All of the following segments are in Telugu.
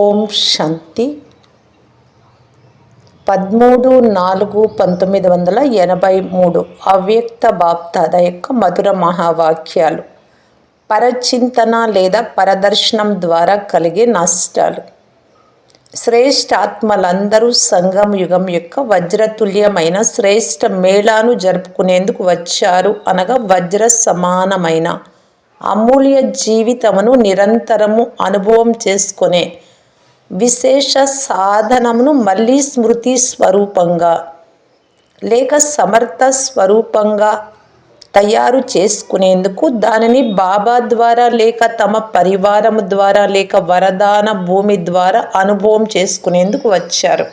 ఓం శాంతి. పదమూడు నాలుగు పంతొమ్మిది వందల ఎనభై మూడు అవ్యక్త బాప్తాద యొక్క మధుర మహావాక్యాలు. పరచింతన లేదా పరదర్శనం ద్వారా కలిగే నష్టాలు శ్రేష్టాత్మలందరూ సంగం యుగం యొక్క వజ్రతుల్యమైన శ్రేష్ఠ మేళాను జరుపుకునేందుకు వచ్చారు అనగా వజ్ర సమానమైన. అమూల్య జీవితమును నిరంతరము అనుభవం చేసుకునే విశేష సాధనమును మళ్ళీ స్మృతి స్వరూపంగా లేక సమర్థ స్వరూపంగా తయారు చేసుకునేందుకు దానిని బాబా ద్వారా లేక తమ పరివారం ద్వారా లేక వరదాన భూమి ద్వారా అనుభవం చేసుకునేందుకు వచ్చారు.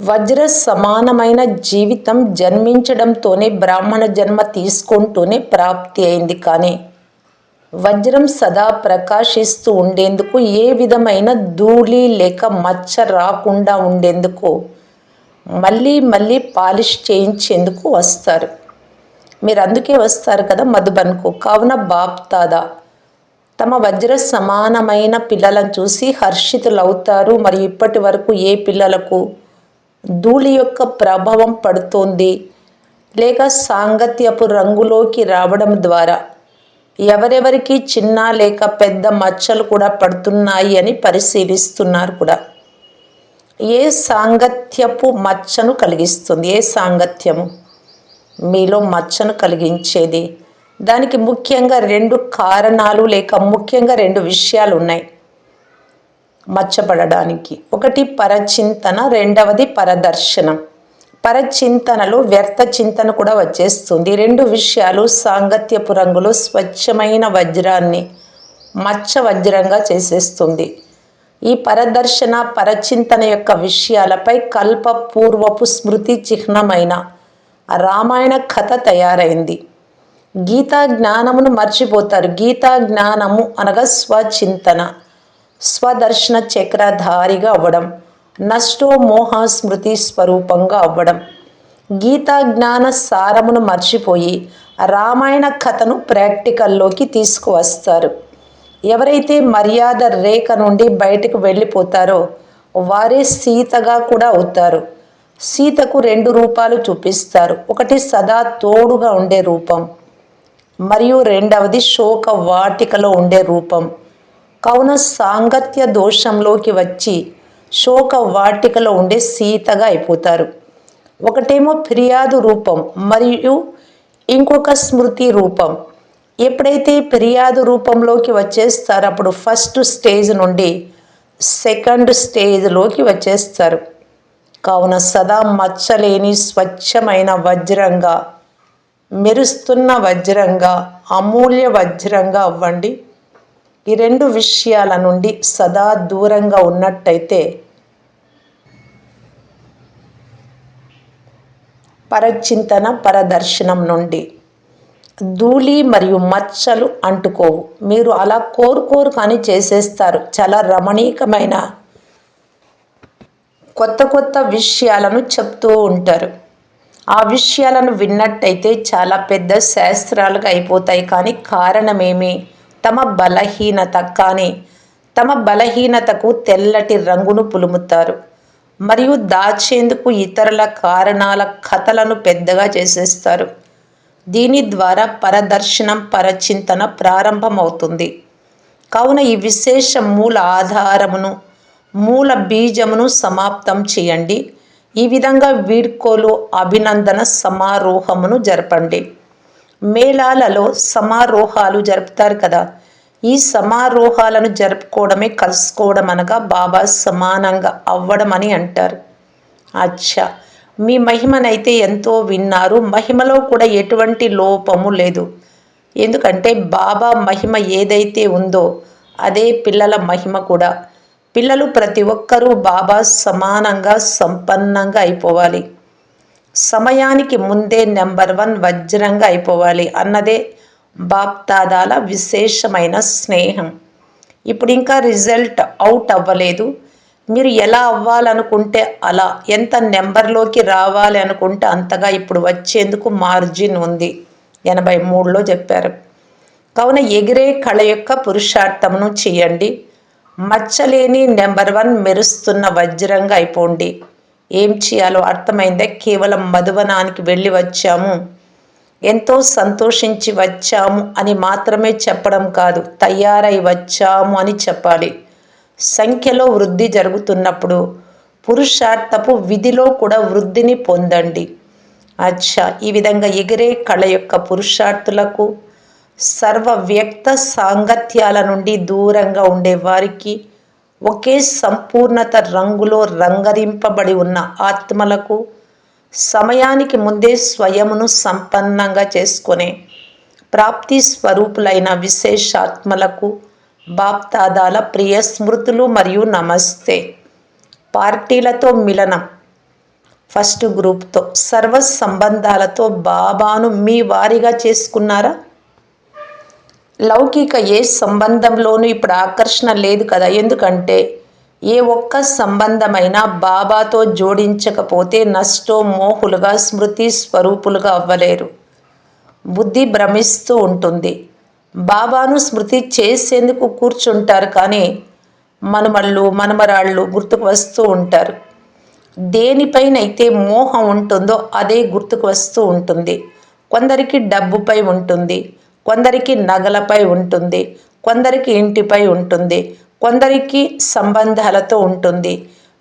వజ్ర సమానమైన జీవితం జన్మించడంతోనే బ్రాహ్మణ జన్మ తీసుకుంటూనే ప్రాప్తి అయింది. కానీ వజ్రం సదా ప్రకాశిస్తూ ఉండేందుకు ఏ విధమైన ధూళి లేక మచ్చ రాకుండా ఉండేందుకు మళ్ళీ మళ్ళీ పాలిష్ చేయించేందుకు వస్తారు. మీరు అందుకే వస్తారు కదా మధుబన్కు? కావున బాప్తాదా. తమ వజ్ర సమానమైన పిల్లలను చూసి హర్షితులవుతారు. మరియు ఇప్పటి వరకు ఏ పిల్లలకు? ధూళి యొక్క ప్రభావం పడుతోంది. లేక సాంగత్యపు రంగులోకి రావడం ద్వారా ఎవరెవరికి చిన్న లేక పెద్ద మచ్చలు కూడా పడుతున్నాయి అని పరిశీలిస్తున్నారు కూడా. ఏ సాంగత్యపు మచ్చను కలిగిస్తుంది? ఏ సాంగత్యము? మీలో మచ్చను కలిగించేది. దానికి ముఖ్యంగా రెండు కారణాలు లేక ముఖ్యంగా రెండు విషయాలు ఉన్నాయి. మచ్చపడడానికి ఒకటి పరచింతన రెండవది పరదర్శనం. పరచింతనలో వ్యర్థ చింతన కూడా వచ్చేస్తుంది. రెండు విషయాలు సాంగత్యపు రంగులు స్వచ్ఛమైన వజ్రాన్ని మచ్చ వజ్రంగా చేసేస్తుంది. ఈ పరదర్శన పరచింతన యొక్క విషయాలపై కల్పపూర్వపు స్మృతి చిహ్నమైన రామాయణ కథ తయారైంది. గీతా జ్ఞానమును మర్చిపోతారు. గీతా జ్ఞానము అనగా స్వచింతన స్వదర్శన చక్రధారిగా అవ్వడం. నష్టో మోహ స్మృతి స్వరూపంగా అవ్వడం. గీతా జ్ఞాన సారమును మర్చిపోయి రామాయణ కథను ప్రాక్టికల్లోకి తీసుకువస్తారు. ఎవరైతే మర్యాద రేఖ నుండి బయటకు వెళ్ళిపోతారో వారే సీతగా కూడా అవుతారు. సీతకు రెండు రూపాలు చూపిస్తారు. ఒకటి సదా తోడుగా ఉండే రూపం మరియు రెండవది శోక వాటికలో ఉండే రూపం. కావున సాంగత్య దోషంలోకి వచ్చి శోక వాటికలో ఉండే సీతగా అయిపోతారు. ఒకటేమో ఫిర్యాదు రూపం మరియు ఇంకొక స్మృతి రూపం. ఎప్పుడైతే ఫిర్యాదు రూపంలోకి వచ్చేస్తారు అప్పుడు ఫస్ట్ స్టేజ్ నుండి సెకండ్ స్టేజ్లోకి వచ్చేస్తారు. కావున సదా మచ్చలేని స్వచ్ఛమైన వజ్రంగా మెరుస్తున్న వజ్రంగా అమూల్య వజ్రంగా అవ్వండి. ఈ రెండు విషయాల నుండి సదా దూరంగా ఉన్నట్టయితే పరచింతన పరదర్శనం నుండి ధూళి మరియు మచ్చలు అంటుకోవు. మీరు అలా కోరుకోరు కానీ చేసేస్తారు. చాలా రమణీయకమైన కొత్త కొత్త విషయాలను చెప్తూ ఉంటారు. ఆ విషయాలను విన్నట్టయితే చాలా పెద్ద శాస్త్రాలుగా అయిపోతాయి. కానీ కారణమేమి? తమ బలహీనత కానీ తమ బలహీనతకు తెల్లటి రంగును పులుముతారు మరియు దాచేందుకు ఇతరుల కారణాల కథలను పెద్దగా చేసేస్తారు. దీని ద్వారా పరదర్శనం పరచింతన ప్రారంభమవుతుంది. కావున ఈ విశేష మూల ఆధారమును మూల బీజమును సమాప్తం చేయండి. ఈ విధంగా వీడ్కోలు అభినందన సమారోహమును జరపండి. మేళాలలో సమారోహాలు జరుపుతారు కదా. ఈ సమారోహాలను జరుపుకోవడమే కలుసుకోవడం అనగా బాబా సమానంగా అవ్వడం అని అంటారు. అచ్చా! మీ మహిమనైతే ఎంతో విన్నారు. మహిమలో కూడా ఎటువంటి లోపము లేదు. ఎందుకంటే బాబా మహిమ ఏదైతే ఉందో అదే పిల్లల మహిమ కూడా. పిల్లలు ప్రతి ఒక్కరూ బాబా సమానంగా సంపన్నంగా అయిపోవాలి. సమయానికి ముందే నెంబర్ వన్ వజ్రంగా అయిపోవాలి అన్నదే బాప్తాదాల విశేషమైన స్నేహం. ఇప్పుడు ఇంకా రిజల్ట్ అవుట్ అవ్వలేదు. మీరు ఎలా అవ్వాలనుకుంటే అలా. ఎంత నెంబర్లోకి రావాలి అనుకుంటే అంతగా ఇప్పుడు వచ్చేందుకు మార్జిన్ ఉంది. ఎనభై మూడులో చెప్పారు. కావున ఎగిరే కళ యొక్క పురుషార్థమును చేయండి. మచ్చలేని నెంబర్ వన్ మెరుస్తున్న వజ్రంగా అయిపోండి. ఏం చేయాలో అర్థమైందే. కేవలం మధువనానికి వెళ్ళి వచ్చాము. ఎంతో సంతోషించి వచ్చాము అని మాత్రమే చెప్పడం కాదు తయారై వచ్చాము అని చెప్పాలి. సంఖ్యలో వృద్ధి జరుగుతున్నప్పుడు పురుషార్థపు విధిలో కూడా వృద్ధిని పొందండి. అచ్చా ఈ విధంగా ఎగిరే కళ యొక్క పురుషార్థులకు సర్వ వ్యక్త సాంగత్యాల నుండి దూరంగా ఉండే వారికి ఒకే సంపూర్ణత రంగులో రంగరింపబడి ఉన్న ఆత్మలకు సమయానికి ముందే స్వయమును సంపన్నంగా చేసుకునే ప్రాప్తి స్వరూపులైన విశేషాత్మలకు బాప్తాదాల ప్రియ స్మృతులు మరియు నమస్తే. పార్టీలతో మిలనం. ఫస్ట్ గ్రూప్తో. సర్వ సంబంధాలతో బాబాను మీ వారిగా చేసుకున్నారా? లౌకిక ఏ సంబంధంలోనూ ఇప్పుడు ఆకర్షణ లేదు కదా? ఎందుకంటే ఏ ఒక్క సంబంధమైనా బాబాతో జోడించకపోతే నష్టో మోహులుగా స్మృతి స్వరూపులుగా అవ్వలేరు. బుద్ధి భ్రమిస్తూ ఉంటుంది. బాబాను స్మృతి చేసేందుకు కూర్చుంటారు కానీ మనుమళ్ళు మనమరాళ్ళు గుర్తుకు వస్తూ ఉంటారు. దేనిపైనైతే మోహం ఉంటుందో అదే గుర్తుకు వస్తూ ఉంటుంది. కొందరికి డబ్బుపై ఉంటుంది. కొందరికి నగలపై ఉంటుంది కొందరికి ఇంటిపై ఉంటుంది కొందరికి సంబంధాలతో ఉంటుంది.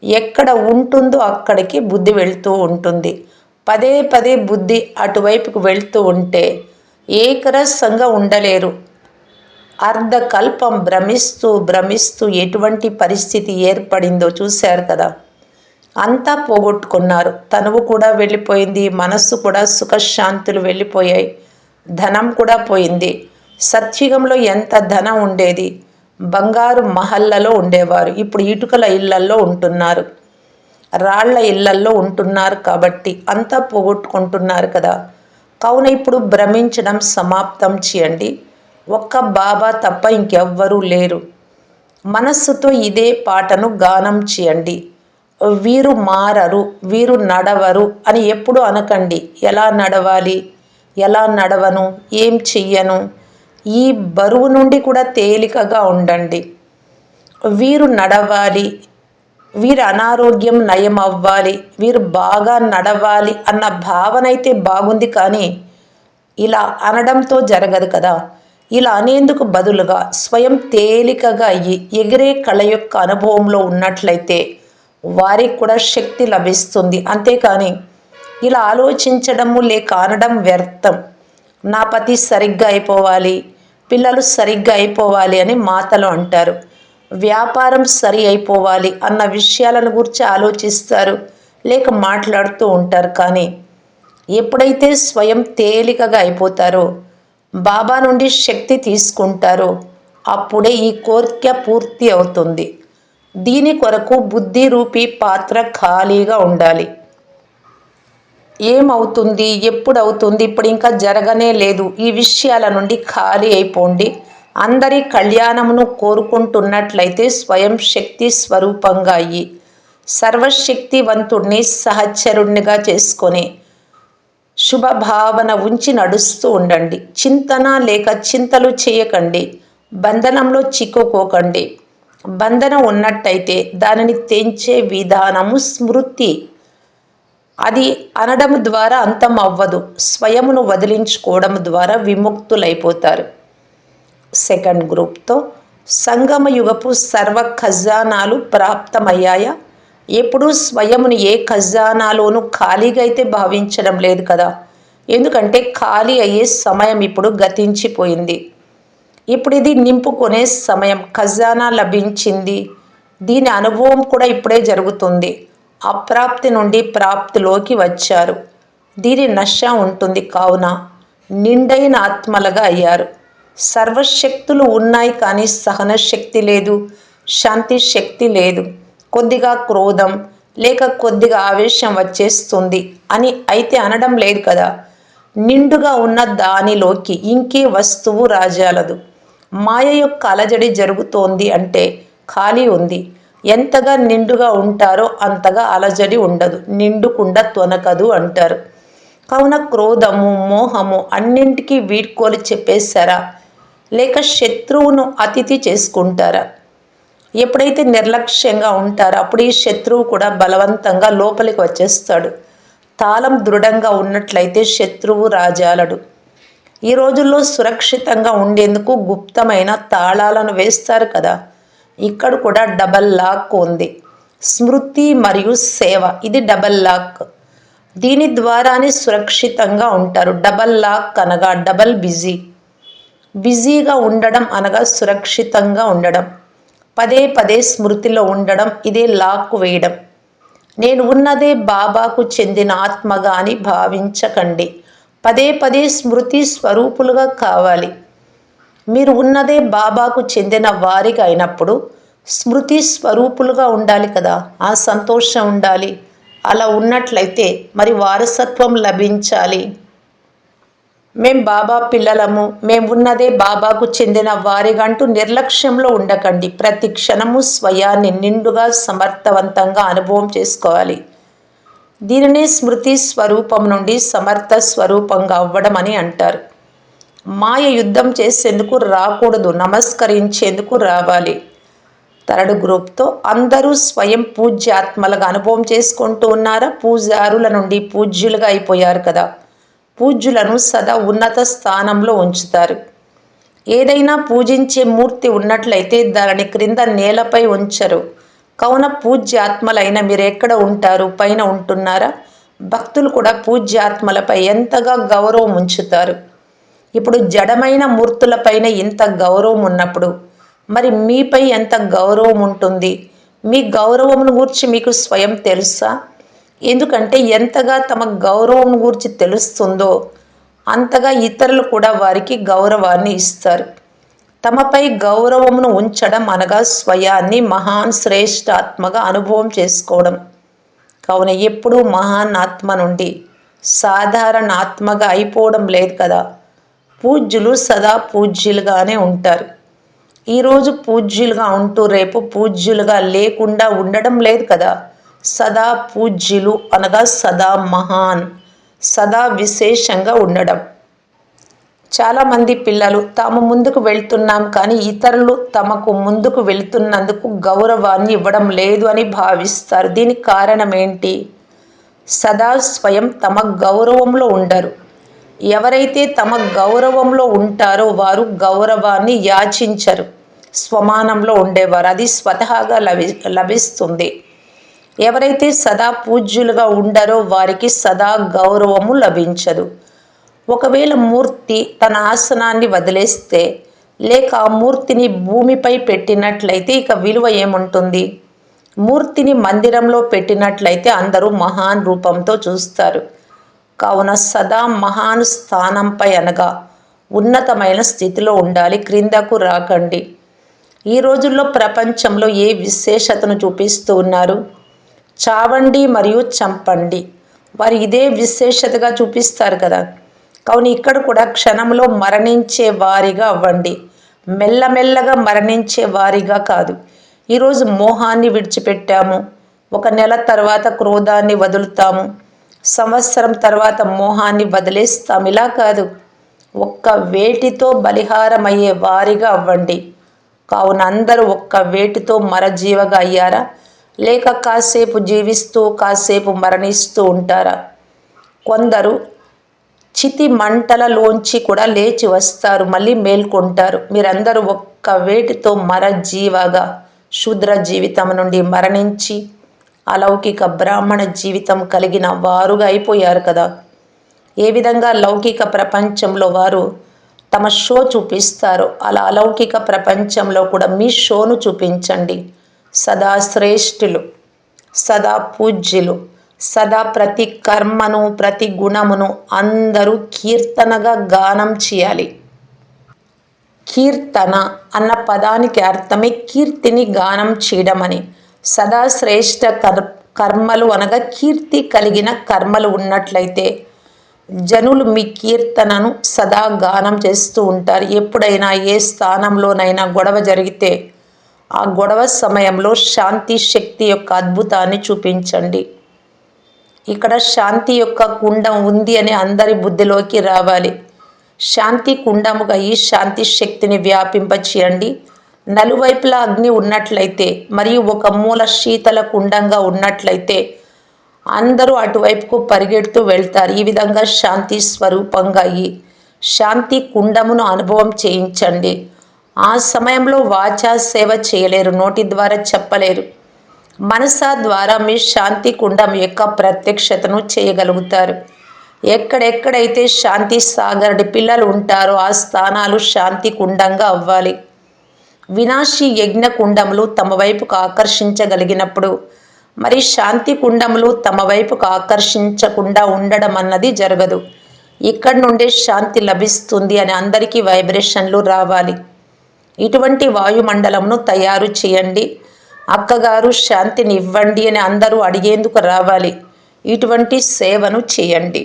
ఎక్కడ ఉంటుందో అక్కడికి బుద్ధి వెళ్తూ ఉంటుంది. పదే పదే బుద్ధి అటువైపుకు వెళ్తూ ఉంటే ఏకరసంగా ఉండలేరు. అర్ధకల్పం భ్రమిస్తూ భ్రమిస్తూ ఎటువంటి పరిస్థితి ఏర్పడిందో చూశారు కదా. అంతా పోగొట్టుకున్నారు. తనువు కూడా వెళ్ళిపోయింది మనస్సు కూడా సుఖశాంతులు వెళ్ళిపోయాయి. ధనం కూడా పోయింది. సత్యుగంలో ఎంత ధనం ఉండేది? బంగారు మహల్లలో ఉండేవారు. ఇప్పుడు ఇటుకల ఇళ్ళల్లో ఉంటున్నారు. రాళ్ళ ఇళ్ళల్లో ఉంటున్నారు కాబట్టి అంతా పోగొట్టుకుంటున్నారు కదా. కావున ఇప్పుడు భ్రమించడం సమాప్తం చేయండి. ఒక్క బాబా తప్ప ఇంకెవ్వరూ లేరు. మనస్సుతో ఇదే పాటను గానం చేయండి. వీరు మారరు వీరు నడవరు అని ఎప్పుడు అనకండి. ఎలా నడవాలి? ఎలా నడవను ఏం చెయ్యను? ఈ బరువు నుండి కూడా తేలికగా ఉండండి. వీరు నడవాలి వీరి అనారోగ్యం నయం అవ్వాలి వీరు బాగా నడవాలి అన్న భావన అయితే బాగుంది కానీ ఇలా అనడంతో జరగదు కదా. ఇలా అనేందుకు బదులుగా స్వయం తేలికగా అయ్యి ఎగిరే కళ యొక్క అనుభవంలో ఉన్నట్లయితే వారికి కూడా శక్తి లభిస్తుంది. అంతేకాని ఇలా ఆలోచించడము లేక అనడం వ్యర్థం. నా పతి సరిగ్గా అయిపోవాలి పిల్లలు సరిగ్గా అయిపోవాలి అని మాతలు అంటారు. వ్యాపారం సరి అయిపోవాలి అన్న విషయాలను గురించి ఆలోచిస్తారు లేక మాట్లాడుతూ ఉంటారు కానీ ఎప్పుడైతే స్వయం తేలికగా అయిపోతారో బాబా నుండి శక్తి తీసుకుంటారో అప్పుడే ఈ కోరిక పూర్తి అవుతుంది. దీని కొరకు బుద్ధి రూపీ పాత్ర ఖాళీగా ఉండాలి. ఏమవుతుంది? ఎప్పుడు అవుతుంది ఇప్పుడు ఇంకా జరగనే లేదు. ఈ విషయాల నుండి ఖాళీ అయిపోండి. అందరి కళ్యాణమును కోరుకుంటున్నట్లయితే స్వయం శక్తి స్వరూపంగా అయ్యి సర్వశక్తివంతుణ్ణి సహచరుణ్ణిగా చేసుకొని శుభభావన ఉంచి నడుస్తూ ఉండండి. చింతన లేక చింతలు చేయకండి. బంధనంలో చిక్కుకోకండి. బంధనం ఉన్నట్టయితే దానిని తెంచే విధానము స్మృతి. అది అనడం ద్వారా అంతం అవ్వదు స్వయమును వదిలించుకోవడం ద్వారా విముక్తులైపోతారు. సెకండ్ గ్రూప్తో సంగమ యుగపు సర్వ ఖజానాలు ప్రాప్తమయ్యాయా? ఎప్పుడూ స్వయమును ఏ ఖజానాలోనూ ఖాళీగా అయితే భావించడం లేదు కదా? ఎందుకంటే ఖాళీ అయ్యే సమయం ఇప్పుడు గతించిపోయింది. ఇప్పుడు ఇది నింపుకునే సమయం. ఖజానా లభించింది. దీని అనుభవం కూడా ఇప్పుడే జరుగుతుంది. అప్రాప్తి నుండి ప్రాప్తిలోకి వచ్చారు. దీని నశ ఉంటుంది కావున నిండైన ఆత్మలుగా అయ్యారు. సర్వశక్తులు ఉన్నాయి కానీ సహన శక్తి లేదు శాంతి శక్తి లేదు. కొద్దిగా క్రోధం లేక కొద్దిగా ఆవేశం వచ్చేస్తుంది అని అయితే అనడం లేదు కదా. నిండుగా ఉన్న దానిలోకి ఇంకే వస్తువు రాజాలదు. మాయ యొక్క అలజడి జరుగుతోంది అంటే ఖాళీ ఉంది. ఎంతగా నిండుగా ఉంటారో అంతగా అలజడి ఉండదు. నిండుకుండా తొనకదు అంటారు. కావున క్రోధము మోహము అన్నింటికీ వీడ్కోలు చెప్పేశారా? లేక శత్రువును అతిథి చేసుకుంటారా? ఎప్పుడైతే నిర్లక్ష్యంగా ఉంటారో అప్పుడు ఈ శత్రువు కూడా బలవంతంగా లోపలికి వచ్చేస్తాడు. తాళం దృఢంగా ఉన్నట్లయితే శత్రువు రాజాలడు. ఈ రోజుల్లో సురక్షితంగా ఉండేందుకు గుప్తమైన తాళాలను వేస్తారు కదా. ఇక్కడ కూడా డబల్ లాక్ ఉంది. స్మృతి మరియు సేవ ఇది డబల్ లాక్ దీని ద్వారానే సురక్షితంగా ఉంటారు. డబల్ లాక్ అనగా డబల్ బిజీ బిజీగా ఉండడం అనగా సురక్షితంగా ఉండడం. పదే పదే స్మృతిలో ఉండడం ఇదే లాక్ వేయడం. నేను ఉన్నదే బాబాకు చెందిన ఆత్మగా అని భావించకండి. పదే పదే స్మృతి స్వరూపులుగా కావాలి. మీరు ఉన్నదే బాబాకు చెందిన వారిగా అయినప్పుడు స్మృతి స్వరూపులుగా ఉండాలి కదా ఆ సంతోషం ఉండాలి. అలా ఉన్నట్లయితే మరి వారసత్వం లభించాలి. మేం బాబా పిల్లలము మేము ఉన్నదే బాబాకు చెందిన వారిగంటూ నిర్లక్ష్యంలో ఉండకండి. ప్రతి క్షణము స్వయాన్ని నిండుగా సమర్థవంతంగా అనుభవం చేసుకోవాలి. దీనినే స్మృతి స్వరూపం నుండి సమర్థ స్వరూపంగా అవ్వడం అని అంటారు. మాయ యుద్ధం చేసేందుకు రాకూడదు నమస్కరించేందుకు రావాలి. థర్డ్ గ్రూప్తో అందరూ స్వయం పూజ్యాత్మలుగా అనుభవం చేసుకుంటూ ఉన్నారా? పూజారుల నుండి పూజ్యులుగా అయిపోయారు కదా. పూజ్యులను సదా ఉన్నత స్థానంలో ఉంచుతారు. ఏదైనా పూజించే మూర్తి ఉన్నట్లయితే దానిని క్రింద నేలపై ఉంచరు. కావున పూజ్యాత్మలైన మీరు ఎక్కడ ఉంటారు? పైన ఉంటున్నారా? భక్తులు కూడా పూజ్యాత్మలపై ఎంతగా గౌరవం ఉంచుతారు? ఇప్పుడు జడమైన మూర్తులపైన ఇంత గౌరవం ఉన్నప్పుడు మరి మీపై ఎంత గౌరవం ఉంటుంది? మీ గౌరవమును గూర్చి మీకు స్వయం తెలుసా? ఎందుకంటే ఎంతగా తమ గౌరవం గురించి తెలుస్తుందో అంతగా ఇతరులు కూడా వారికి గౌరవాన్ని ఇస్తారు. తమపై గౌరవమును ఉంచడం అనగా స్వయాన్ని మహాన్ శ్రేష్టాత్మగా అనుభవం చేసుకోవడం. కావున ఎప్పుడూ మహాన్ ఆత్మ నుండి సాధారణ ఆత్మగా అయిపోవడం లేదు కదా? పూజ్యులు సదా పూజ్యులుగానే ఉంటారు. ఈరోజు పూజ్యులుగా ఉంటూ రేపు పూజ్యులుగా లేకుండా ఉండడం లేదు కదా. సదా పూజ్యులు అనగా సదా మహాన్ సదా విశేషంగా ఉండడం. చాలామంది పిల్లలు తాము ముందుకు వెళ్తున్నాం కానీ ఇతరులు తమకు ముందుకు వెళ్తున్నందుకు గౌరవాన్ని ఇవ్వడం లేదు అని భావిస్తారు. దీనికి కారణం ఏంటి? సదా స్వయం తమ గౌరవంలో ఉండరు. ఎవరైతే తమ గౌరవంలో ఉంటారో వారు గౌరవాన్ని యాచించరు. స్వమానంలో ఉండేవారు. అది స్వతహాగా లభి లభిస్తుంది. ఎవరైతే సదా పూజ్యులుగా ఉండరో వారికి సదా గౌరవము లభించదు. ఒకవేళ మూర్తి తన ఆసనాన్ని వదిలేస్తే లేక ఆ మూర్తిని భూమిపై పెట్టినట్లయితే ఇక విలువ ఏముంటుంది? మూర్తిని మందిరంలో పెట్టినట్లయితే అందరూ మహాన్ రూపంతో చూస్తారు. కావున సదా మహాన్ స్థానంపై అనగా ఉన్నతమైన స్థితిలో ఉండాలి క్రిందకు రాకండి. ఈ రోజుల్లో ప్రపంచంలో ఏ విశేషతను చూపిస్తూ ఉన్నారు? చావండి మరియు చంపండి. వారు ఇదే విశేషతగా చూపిస్తారు కదా. కావున ఇక్కడ కూడా క్షణంలో మరణించే వారిగా అవ్వండి. మెల్లమెల్లగా మరణించే వారిగా కాదు. ఈరోజు మోహాన్ని విడిచిపెట్టాము. ఒక నెల తర్వాత క్రోధాన్ని వదులుతాము. సంవత్సరం తర్వాత మోహాన్ని వదిలేస్తాం. ఇలా కాదు. ఒక్క వేటితో బలిహారమయ్యే వారిగా అవ్వండి. కావున అందరూ ఒక్క వేటితో మరజీవగా అయ్యారా? లేక కాసేపు జీవిస్తూ కాసేపు మరణిస్తూ ఉంటారా? కొందరు చితి మంటలలోంచి కూడా లేచి వస్తారు మళ్ళీ మేల్కొంటారు. మీరందరూ ఒక్క వేటితో మరజీవగా శూద్ర జీవితం నుండి మరణించి అలౌకిక బ్రాహ్మణ జీవితం కలిగిన వారుగా అయిపోయారు కదా. ఏ విధంగా లౌకిక ప్రపంచంలో వారు తమ షో చూపిస్తారు అలా అలౌకిక ప్రపంచంలో కూడా మీ షోను చూపించండి. సదా శ్రేష్ఠులు సదా పూజ్యులు సదా ప్రతి కర్మను ప్రతి గుణమును అందరూ కీర్తనగా గానం చేయాలి. కీర్తన అన్న పదానికి అర్థమే కీర్తిని గానం చేయడం అని సదా శ్రేష్ఠ కర్ కర్మలు అనగా కీర్తి కలిగిన కర్మలు ఉన్నట్లయితే జనులు మీ కీర్తనను సదా గానం చేస్తూ ఉంటారు. ఎప్పుడైనా ఏ స్థానంలోనైనా గొడవ జరిగితే ఆ గొడవ సమయంలో శాంతి శక్తి యొక్క అద్భుతాన్ని చూపించండి. ఇక్కడ శాంతి యొక్క కుండం ఉంది అని అందరి బుద్ధిలోకి రావాలి. శాంతి కుండముగా ఈ శాంతి శక్తిని వ్యాపింపచేయండి. నలువైపులా అగ్ని ఉన్నట్లయితే మరియు ఒక మూల శీతల కుండంగా ఉన్నట్లయితే అందరూ అటువైపుకు పరిగెడుతూ వెళ్తారు. ఈ విధంగా శాంతి స్వరూపంగా అయ్యి శాంతి కుండమును అనుభవం చేయించండి. ఆ సమయంలో వాచా సేవ చేయలేరు నోటి ద్వారా చెప్పలేరు. మనసా ద్వారా మీ శాంతి కుండం యొక్క ప్రత్యక్షతను చేయగలుగుతారు. ఎక్కడెక్కడైతే శాంతి సాగరుడి పిల్లలు ఉంటారో ఆ స్థానాలు శాంతి కుండంగా అవ్వాలి. వినాశి యజ్ఞ కుండములు తమ వైపుకు ఆకర్షించగలిగినప్పుడు మరి శాంతి కుండములు తమ వైపుకు ఆకర్షించకుండా ఉండడం అన్నది జరగదు. ఇక్కడ నుండే శాంతి లభిస్తుంది అని అందరికీ వైబ్రేషన్లు రావాలి. ఇటువంటి వాయుమండలంను తయారు చేయండి. అక్కగారు శాంతిని ఇవ్వండి అని అందరూ అడిగేందుకు రావాలి. ఇటువంటి సేవను చేయండి.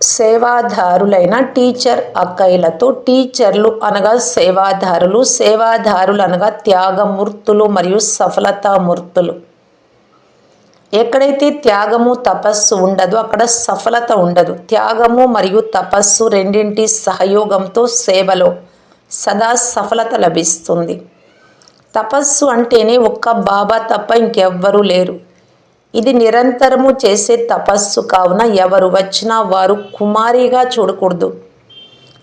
సేవాదారులైన టీచర్ అక్కయ్యలతో టీచర్లు అనగా సేవాదారులు సేవాదారులు అనగా త్యాగమూర్తులు మరియు సఫలతామూర్తులు. ఎక్కడైతే త్యాగము తపస్సు ఉండదో అక్కడ సఫలత ఉండదు. త్యాగము మరియు తపస్సు రెండింటి సహయోగంతో సేవలో సదా సఫలత లభిస్తుంది. తపస్సు అంటేనే ఒక్క బాబా తప్ప ఇంకెవ్వరూ లేరు. ఇది నిరంతరము చేసే తపస్సు కావున ఎవరు వచ్చినా వారు కుమారిగా చూడకూడదు.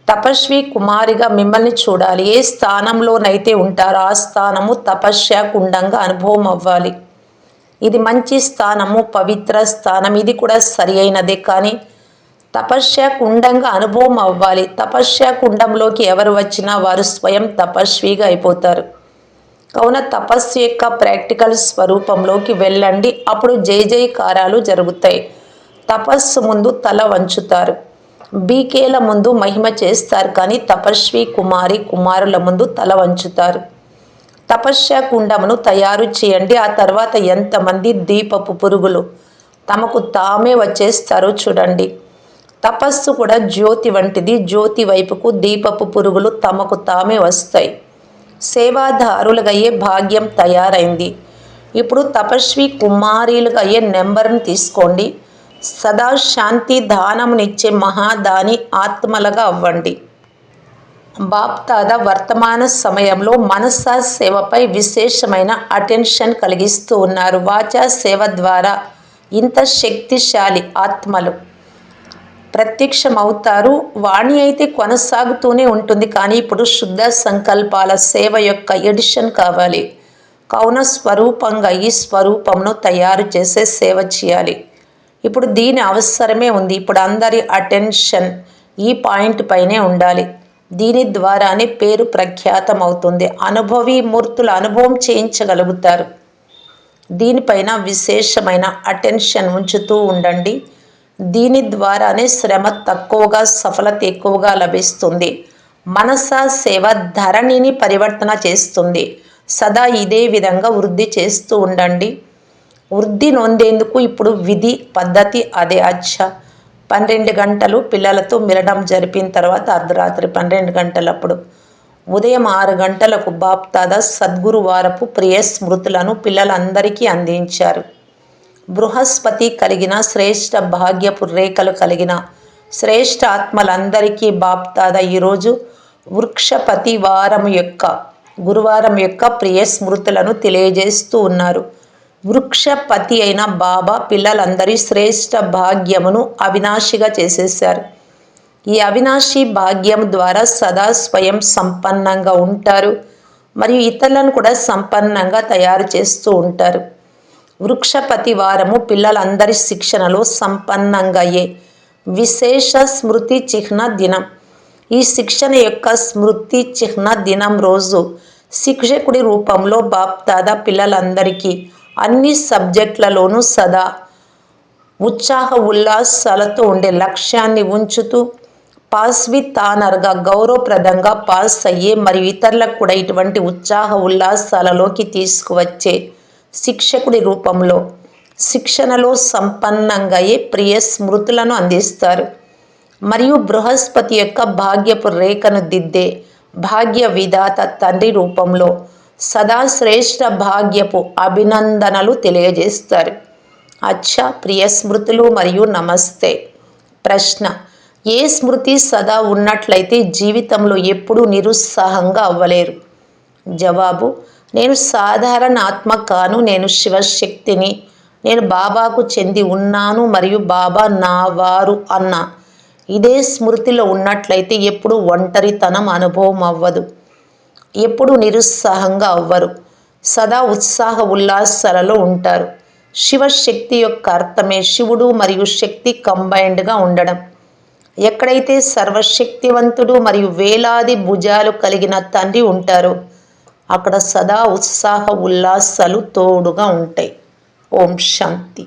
తపస్వి కుమారిగా మిమ్మల్ని చూడాలి. ఏ స్థానంలోనైతే ఉంటారో ఆ స్థానము తపస్యాకుండంగా అనుభవం అవ్వాలి ఇది మంచి స్థానము పవిత్ర స్థానం. ఇది కూడా సరి అయినదే కానీ తపస్యాకుండంగా అనుభవం అవ్వాలి తపస్యాకుండంలోకి ఎవరు వచ్చినా వారు స్వయం తపస్విగా అయిపోతారు. కావున తపస్సు యొక్క ప్రాక్టికల్ స్వరూపంలోకి వెళ్ళండి. అప్పుడు జై జయకారాలు జరుగుతాయి. తపస్సు ముందు తల వంచుతారు. బీకేల ముందు మహిమ చేస్తారు. కానీ తపస్వి కుమారి కుమారుల ముందు తల వంచుతారు. తపస్య కుండమును తయారు చేయండి. ఆ తర్వాత ఎంతమంది దీపపు పురుగులు తమకు తామే వచ్చేస్తారో చూడండి. తపస్సు కూడా జ్యోతి వంటిది. జ్యోతి వైపుకు దీపపు పురుగులు తమకు తామే వస్తాయి. సేవాదారులుగా అయ్యే భాగ్యం తయారైంది. ఇప్పుడు తపస్వి కుమారీలుగా అయ్యే నెంబర్ని తీసుకోండి. సదా శాంతి దానమునిచ్చే మహాదాని ఆత్మలుగా అవ్వండి. బాప్తాద వర్తమాన సమయంలో మనసా సేవపై విశేషమైన అటెన్షన్ కలిగిస్తూ ఉన్నారు. వాచా సేవ ద్వారా ఇంత శక్తిశాలి ఆత్మలు. ప్రత్యక్షమవుతారు. వాణి అయితే కొనసాగుతూనే ఉంటుంది. కానీ ఇప్పుడు శుద్ధ సంకల్పాల సేవ యొక్క ఎడిషన్ కావాలి. కావున స్వరూపంగా ఈ స్వరూపంను తయారు చేసే సేవ చేయాలి. ఇప్పుడు దీని అవసరమే ఉంది. ఇప్పుడు అందరి అటెన్షన్ ఈ పాయింట్ పైనే ఉండాలి. దీని ద్వారానే పేరు ప్రఖ్యాతం అవుతుంది అనుభవి మూర్తుల అనుభవం చేయించగలుగుతారు. దీనిపైన విశేషమైన అటెన్షన్ ఉంచుతూ ఉండండి. దీని ద్వారానే శ్రమ తక్కువగా సఫలత ఎక్కువగా లభిస్తుంది. మనస సేవ ధరణిని పరివర్తన చేస్తుంది. సదా ఇదే విధంగా వృద్ధి చేస్తూ ఉండండి. వృద్ధి నొందేందుకు ఇప్పుడు విధి పద్ధతి అదే అచ్చ. పన్నెండు గంటలు పిల్లలతో మిలడం జరిపిన తర్వాత అర్ధరాత్రి పన్నెండు గంటలప్పుడు. ఉదయం ఆరు గంటలకు బాప్తాద సద్గురువారపు ప్రియ స్మృతులను పిల్లలందరికీ అందించారు. బృహస్పతి కలిగిన శ్రేష్ఠ భాగ్యపు రేఖలు కలిగిన శ్రేష్ఠ ఆత్మలందరికీ బాప్తాద ఈరోజు వృక్షపతి వారం యొక్క గురువారం యొక్క ప్రియ స్మృతులను తెలియజేస్తూ ఉన్నారు. వృక్షపతి అయిన బాబా పిల్లలందరి శ్రేష్ఠ భాగ్యమును అవినాశిగా చేసేశారు. ఈ అవినాశి భాగ్యం ద్వారా సదా స్వయం సంపన్నంగా ఉంటారు. మరియు ఇతరులను కూడా సంపన్నంగా తయారు చేస్తూ ఉంటారు. వృక్షపతి వారము పిల్లలందరి శిక్షణలో సంపన్నంగాయ్యే. విశేష స్మృతి చిహ్న దినం. ఈ శిక్షణ యొక్క స్మృతి చిహ్న దినం రోజు శిక్షకుడి రూపంలో బాప్దాదా పిల్లలందరికీ అన్ని సబ్జెక్టులలోనూ సదా ఉత్సాహ ఉల్లాసాలతో ఉండే లక్ష్యాన్ని ఉంచుతూ పాస్ విత్ ఆనర్గా గౌరవప్రదంగా పాస్ అయ్యే మరియు ఇతరులకు కూడా ఇటువంటి ఉత్సాహ ఉల్లాసాలలోకి తీసుకువచ్చే శిక్షకుడి రూపంలో శిక్షణలో సంపన్నంగా ప్రియ స్మృతులను అందిస్తారు. మరియు బృహస్పతి యొక్క భాగ్యపు రేఖను దిద్దే భాగ్య విధాత తండ్రి రూపంలో సదా శ్రేష్ఠ భాగ్యపు అభినందనలు తెలియజేస్తారు. అచ్చా ప్రియ స్మృతులు మరియు నమస్తే. ప్రశ్న ఏ స్మృతి సదా ఉన్నట్లయితే జీవితంలో ఎప్పుడూ నిరుత్సాహంగా అవ్వలేరు? జవాబు నేను సాధారణ ఆత్మ కాను నేను శివశక్తిని నేను బాబాకు చెంది ఉన్నాను మరియు బాబా నా వారు అన్న. ఇదే స్మృతిలో ఉన్నట్లయితే ఎప్పుడు ఒంటరితనం అనుభవం అవ్వదు. ఎప్పుడు నిరుత్సాహంగా అవ్వరు. సదా ఉత్సాహ ఉల్లాసాలలో ఉంటారు. శివశక్తి యొక్క అర్థమే శివుడు మరియు శక్తి కంబైన్డ్గా ఉండడం. ఎక్కడైతే సర్వశక్తివంతుడు మరియు వేలాది భుజాలు కలిగిన తండ్రి ఉంటారో అక్కడ సదా ఉత్సాహ ఉల్లాసాలు తోడుగా ఉంటాయి. ఓం శాంతి.